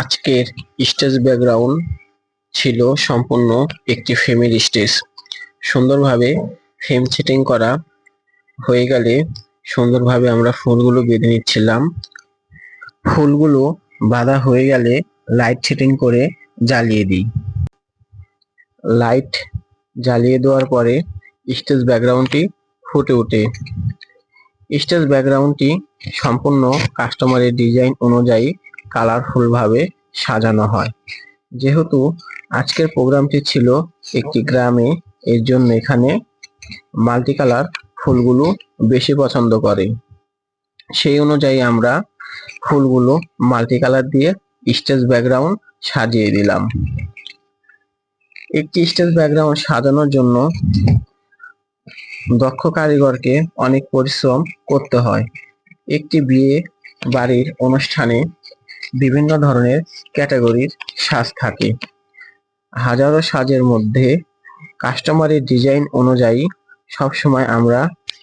আজকের stage background ছিল সম্পূর্ণ একটি ফ্রেমের স্টেজ সুন্দরভাবে ফ্রেম সেটিং করা হয়ে গেলে সুন্দরভাবে আমরা ফুলগুলো বেঁধে নিচ্ছিলাম। ফুলগুলো বাঁধা হয়ে গেলে লাইট সেটিং করে জ্বালিয়ে দিই। লাইট জ্বালিয়ে দেওয়ার পরে স্টেজ ব্যাকগ্রাউন্ডটি ফুটে ওঠে। স্টেজ ব্যাকগ্রাউন্ডটি সম্পূর্ণ কাস্টমারের ডিজাইন অনুযায়ী কালারফুল ভাবে সাজানো হয়। যেহেতু আজকের প্রোগ্রামটি ছিল একটি গ্রামে, এর জন্য এখানে মাল্টি কালার ফুলগুলো বেশি পছন্দ করে। সেই অনুযায়ী আমরা ফুলগুলো মাল্টি কালার দিয়ে স্টেজ ব্যাকগ্রাউন্ড সাজিয়ে দিলাম। একটি স্টেজ ব্যাকগ্রাউন্ড সাজানোর জন্য দক্ষ কারিগরকে অনেক পরিশ্রম করতে হয়। একটি বিয়ে বাড়ির অনুষ্ঠানে বিভিন্ন ধরনের ক্যাটাগরির সাজ থাকে। হাজারো সাজের মধ্যে কাস্টমারের ডিজাইন অনুযায়ী সবসময় আমরা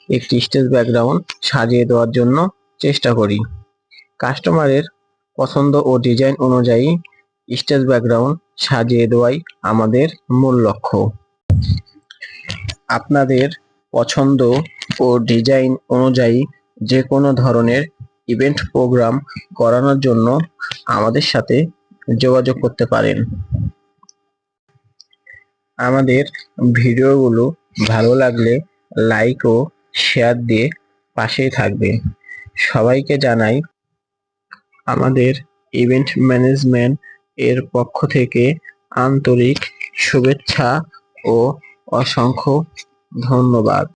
একটি স্টেজ ব্যাকগ্রাউন্ড সাজিয়ে দেওয়ার জন্য চেষ্টা করি। কাস্টমারের পছন্দ ও ডিজাইন অনুযায়ী স্টেজ ব্যাকগ্রাউন্ড সাজিয়ে দেওয়াই আমাদের মূল লক্ষ্য। আপনাদের পছন্দ ও ডিজাইন অনুযায়ী যে কোনো ধরনের ইভেন্ট প্রোগ্রাম করানোর জন্য আমাদের সাথে যোগাযোগ করতে পারেন। আমাদের ভিডিওগুলো ভালো লাগলে লাইক ও শেয়ার দিয়ে পাশেই থাকবেন। সবাইকে জানাই, আমাদের ইভেন্ট ম্যানেজমেন্ট এর পক্ষ থেকে আন্তরিক শুভেচ্ছা ও অসংখ্য ধন্যবাদ।